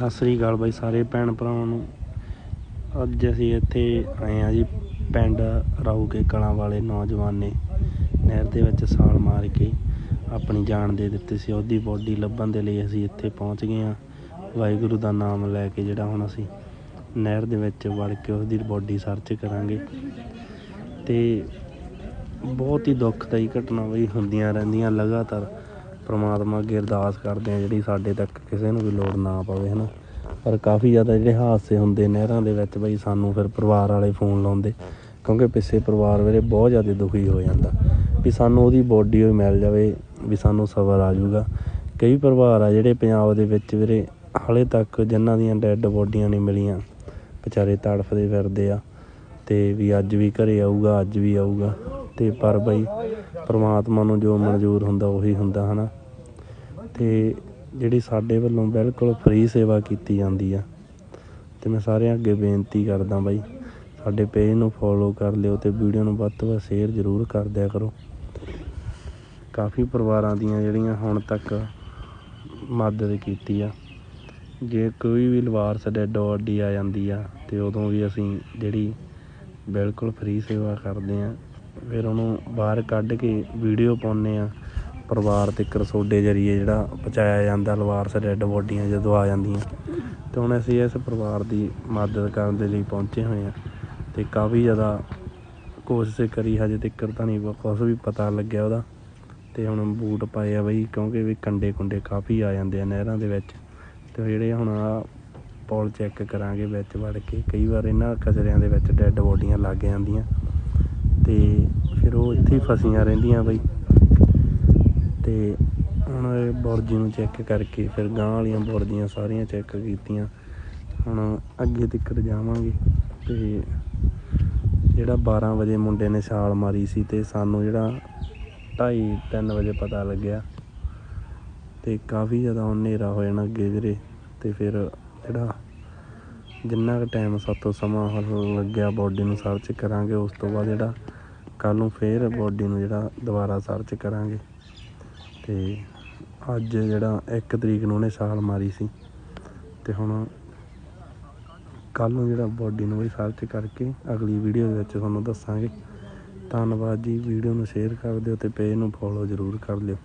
ਸਤਿ ਸ੍ਰੀ ਅਕਾਲ ਬਾਈ ਸਾਰੇ ਭੈਣ ਭਰਾਵਾਂ ਨੂੰ। ਅੱਜ ਅਸੀਂ ਇੱਥੇ ਆਏ ਆ ਜੀ ਪਿੰਡ ਰਾਊਕੇ ਕਲਾਂ ਵਾਲੇ ਨੌਜਵਾਨ ਨੇ ਨਹਿਰ ਦੇ ਵਿੱਚ ਛਾਲ ਮਾਰ ਕੇ ਆਪਣੀ ਜਾਨ ਦੇ ਦਿੱਤੀ ਸੀ। ਉਹਦੀ ਬੋਡੀ ਲੱਭਣ ਦੇ ਲਈ ਅਸੀਂ ਇੱਥੇ ਪਹੁੰਚ ਗਏ ਆ ਵਾਹਿਗੁਰੂ ਦਾ ਨਾਮ ਲੈ ਕੇ ਜਿਹੜਾ ਹੁਣ ਅਸੀਂ ਨਹਿਰ ਦੇ ਵਿੱਚ ਵੜ ਕੇ ਉਹਦੀ ਬੋਡੀ ਸਰਚ ਕਰਾਂਗੇ। ਤੇ ਬਹੁਤ ਹੀ ਦੁੱਖਦਾਈ ਘਟਨਾ ਬਈ ਹੁੰਦੀਆਂ ਰਹਿੰਦੀਆਂ ਲਗਾਤਾਰ। ਪ੍ਰਮਾਤਮਾ ਅੱਗੇ ਅਰਦਾਸ ਕਰਦੇ ਆ, ਜਿਹੜੀ ਸਾਡੇ ਤੱਕ ਕਿਸੇ ਨੂੰ ਵੀ ਲੋੜ ਨਾ ਪਵੇ, ਹਨਾ? ਪਰ ਕਾਫੀ ਜ਼ਿਆਦਾ ਜਿਹੜੇ ਹਾਦਸੇ ਹੁੰਦੇ ਨਹਿਰਾਂ ਦੇ ਵਿੱਚ ਬਈ ਸਾਨੂੰ ਫਿਰ ਪਰਿਵਾਰ ਵਾਲੇ ਫੋਨ ਲਾਉਂਦੇ, ਕਿਉਂਕਿ ਪਿੱਛੇ ਪਰਿਵਾਰ ਵੇਲੇ ਬਹੁਤ ਜ਼ਿਆਦਾ ਦੁਖੀ ਹੋ ਜਾਂਦਾ। ਵੀ ਸਾਨੂੰ ਉਹਦੀ ਬੋਡੀ ਹੋਈ ਮਿਲ ਜਾਵੇ, ਵੀ ਸਾਨੂੰ ਸਬਰ ਆ ਜਾਊਗਾ। ਕਈ ਪਰਿਵਾਰ ਆ ਜਿਹੜੇ ਪੰਜਾਬ ਦੇ ਵਿੱਚ ਵੀਰੇ, ਹਾਲੇ ਤੱਕ ਜਿਨ੍ਹਾਂ ਦੀਆਂ ਡੈੱਡ ਬੋਡੀਆਂ ਨਹੀਂ ਮਿਲੀਆਂ, ਵਿਚਾਰੇ ਤੜਫਦੇ ਫਿਰਦੇ ਆ। ਤੇ ਵੀ ਅੱਜ ਵੀ ਘਰੇ ਆਊਗਾ, ਅੱਜ ਵੀ ਆਊਗਾ। ਤੇ ਪਰ ਬਈ ਪ੍ਰਮਾਤਮਾ ਨੂੰ ਜੋ ਮਨਜ਼ੂਰ ਹੁੰਦਾ, ਉਹੀ ਹੁੰਦਾ, ਹਨਾ? ਤੇ ਜਿਹੜੀ ਸਾਡੇ ਵੱਲੋਂ ਬਿਲਕੁਲ ਫ੍ਰੀ ਸੇਵਾ ਕੀਤੀ ਜਾਂਦੀ ਆ। ਤੇ ਮੈਂ ਸਾਰਿਆਂ ਅੱਗੇ ਬੇਨਤੀ ਕਰਦਾ ਬਾਈ, ਸਾਡੇ ਪੇਜ ਨੂੰ ਫੋਲੋ ਕਰ ਲਿਓ ਤੇ ਵੀਡੀਓ ਨੂੰ ਵੱਧ ਤੋਂ ਵੱਧ ਸ਼ੇਅਰ ਜ਼ਰੂਰ ਕਰ ਦਿਆ ਕਰੋ। ਕਾਫੀ ਪਰਿਵਾਰਾਂ ਦੀਆਂ ਜਿਹੜੀਆਂ ਹੁਣ ਤੱਕ ਮਦਦ ਕੀਤੀ ਆ। ਜੇ ਕੋਈ ਵੀ ਲਵਾਰਸ ਡੈਡ ਬੋਡੀ ਆ ਜਾਂਦੀ ਆ ਤੇ ਉਦੋਂ ਵੀ ਅਸੀਂ ਜਿਹੜੀ ਬਿਲਕੁਲ ਫ੍ਰੀ ਸੇਵਾ ਕਰਦੇ ਆ, ਫਿਰ ਉਹਨੂੰ ਬਾਹਰ ਕੱਢ ਕੇ ਵੀਡੀਓ ਪਾਉਂਦੇ ਆ। ਪਰਿਵਾਰ ਤੇ ਸੋਡੇ ਜਰੀਏ ਜਿਹੜਾ ਪਹੁੰਚਾਇਆ ਜਾਂਦਾ ਲਵਾਰਸ ਡੈੱਡ ਬੋਡੀਆਂ ਜਦੋਂ ਆ ਜਾਂਦੀਆਂ। ਅਤੇ ਹੁਣ ਅਸੀਂ ਇਸ ਪਰਿਵਾਰ ਦੀ ਮਦਦ ਕਰਨ ਦੇ ਲਈ ਪਹੁੰਚੇ ਹੋਏ ਹਾਂ ਅਤੇ ਕਾਫੀ ਜ਼ਿਆਦਾ ਕੋਸ਼ਿਸ਼ ਕਰੀ, ਹਜੇ ਤੱਕ ਤਾਂ ਨਹੀਂ ਕੁਛ ਵੀ ਪਤਾ ਲੱਗਿਆ ਉਹਦਾ। ਅਤੇ ਹੁਣ ਬੂਟ ਪਾਏ ਆ ਬਈ, ਕਿਉਂਕਿ ਵੀ ਕੰਡੇ ਕੁੰਡੇ ਕਾਫੀ ਆ ਜਾਂਦੇ ਆ ਨਹਿਰਾਂ ਦੇ ਵਿੱਚ। ਅਤੇ ਜਿਹੜੇ ਹੁਣ ਆ ਪੌਲ ਚੈੱਕ ਕਰਾਂਗੇ ਵਿੱਚ ਵੜ ਕੇ, ਕਈ ਵਾਰ ਇਹਨਾਂ ਕਚਰਿਆਂ ਦੇ ਵਿੱਚ ਡੈੱਡ ਬੋਡੀਆਂ ਲੱਗ ਜਾਂਦੀਆਂ। ਅਤੇ ਫਿਰ ਉਹ ਇੱਥੇ ਹੀ ਫਸੀਆਂ ਰਹਿੰਦੀਆਂ ਬਈ। ਤੇ ਹੁਣ ਇਹ ਬੁਰਜੀ ਨੂੰ ਚੈੱਕ ਕਰਕੇ ਫਿਰ ਗਾਂ ਵਾਲੀਆਂ ਬੁਰਜੀਆਂ ਸਾਰੀਆਂ ਚੈੱਕ ਕੀਤੀਆਂ। ਹੁਣ ਅੱਗੇ ਤੱਕ ਜਾਵਾਂਗੇ ਤੇ ਜਿਹੜਾ 12 ਵਜੇ ਮੁੰਡੇ ਨੇ ਛਾਲ ਮਾਰੀ ਸੀ ਤੇ ਸਾਨੂੰ ਜਿਹੜਾ 2:30 3 ਵਜੇ ਪਤਾ ਲੱਗਿਆ ਤੇ ਕਾਫੀ ਜ਼ਿਆਦਾ ਹੁਣ ਹਨੇਰਾ ਹੋ ਜਾਣਾ ਅੱਗੇ ਵੀਰੇ ਤੇ ਫਿਰ ਜਿਹੜਾ ਜਿੰਨਾ ਕੁ ਟਾਈਮ ਸਾਤੋਂ ਸਮਾਂ ਲੱਗਿਆ ਬੋਡੀ ਨੂੰ ਸਰਚ ਕਰਾਂਗੇ, ਉਸ ਤੋਂ ਬਾਅਦ ਜਿਹੜਾ ਕੱਲ ਨੂੰ ਫੇਰ ਬੋਡੀ ਨੂੰ ਜਿਹੜਾ ਦੁਬਾਰਾ ਸਰਚ ਕਰਾਂਗੇ। ਤੇ ਅੱਜ ਜਿਹੜਾ 1 ਤਰੀਕ ਨੂੰ ਉਹਨੇ ਸਾਲ ਮਾਰੀ ਸੀ ਤੇ ਹੁਣ ਕੱਲ ਨੂੰ ਜਿਹੜਾ ਬੋਡੀ ਨੂੰ ਵੀ ਸਰਚ ਕਰਕੇ ਅਗਲੀ ਵੀਡੀਓ ਦੇ ਵਿੱਚ ਤੁਹਾਨੂੰ ਦੱਸਾਂਗੇ। ਧੰਨਵਾਦ ਜੀ, ਵੀਡੀਓ ਨੂੰ ਸ਼ੇਅਰ ਕਰ ਦਿਓ ਤੇ ਪੇਜ ਨੂੰ ਫੋਲੋ ਜ਼ਰੂਰ ਕਰ ਲਿਓ।